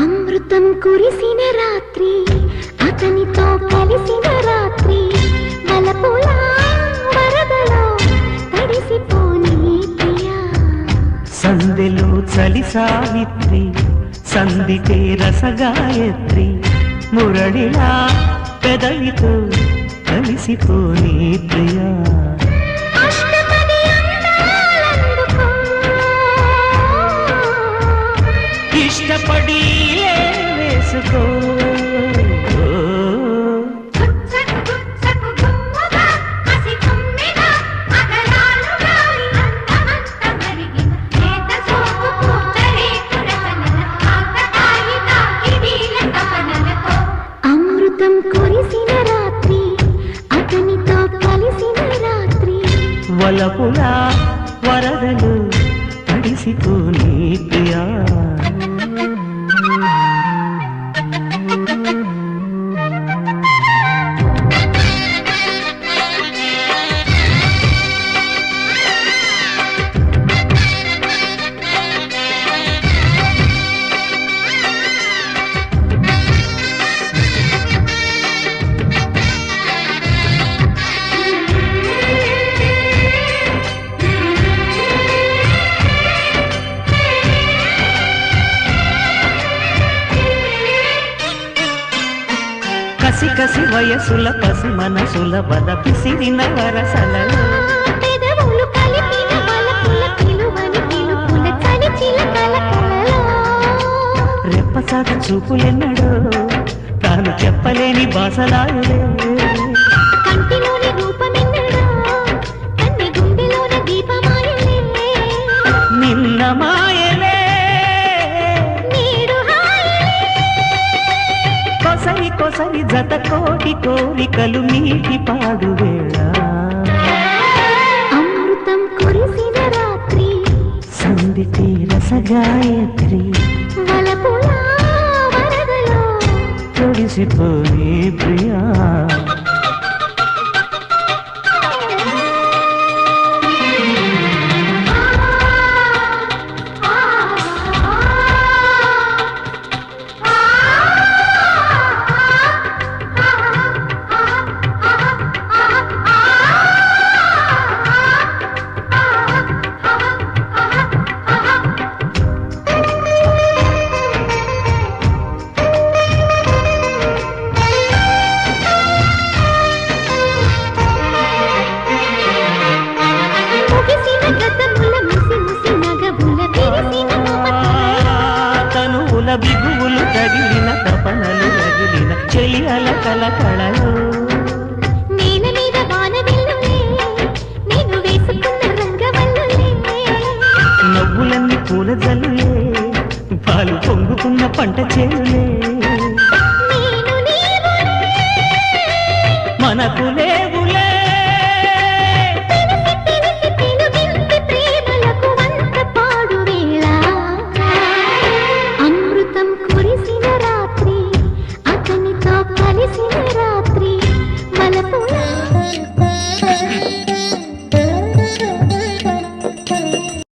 అమృతం కురిసిన రాత్రి అతనితో కలిసిన రాత్రి వలపుల వరదలో తడిసిపోని సందెలో చలి సావిత్రి సందితే రసగాయత్రి మురళిలా పెదవితో కలిసిపోని ప్రియా. ఇష్టపడి వేసుకో? వలపులా వరదలు తడిసిపోని ప్రియా. కసి కసి వయసుల పసి మనసుల బల పిసిరిన వరసలలో. రెప్పసాట చూపులెన్నడో తాను చెప్పలేని బాసలాయులే. కొసరి జత కోటి కోరికలు నీటి పాడు వేళ అమృతం కురిసిన రాత్రి. సంధి వలపుల వరదలో. తొడిసిపోయి ప్రియా. అలకల కళలు. నేల మీద వాన నేను వేసుకున్న రంగవల్లులే. నవ్వులన్నీ పూల జల్లులే పాలు పొంగుకున్న పంట నీవులే. మనకులే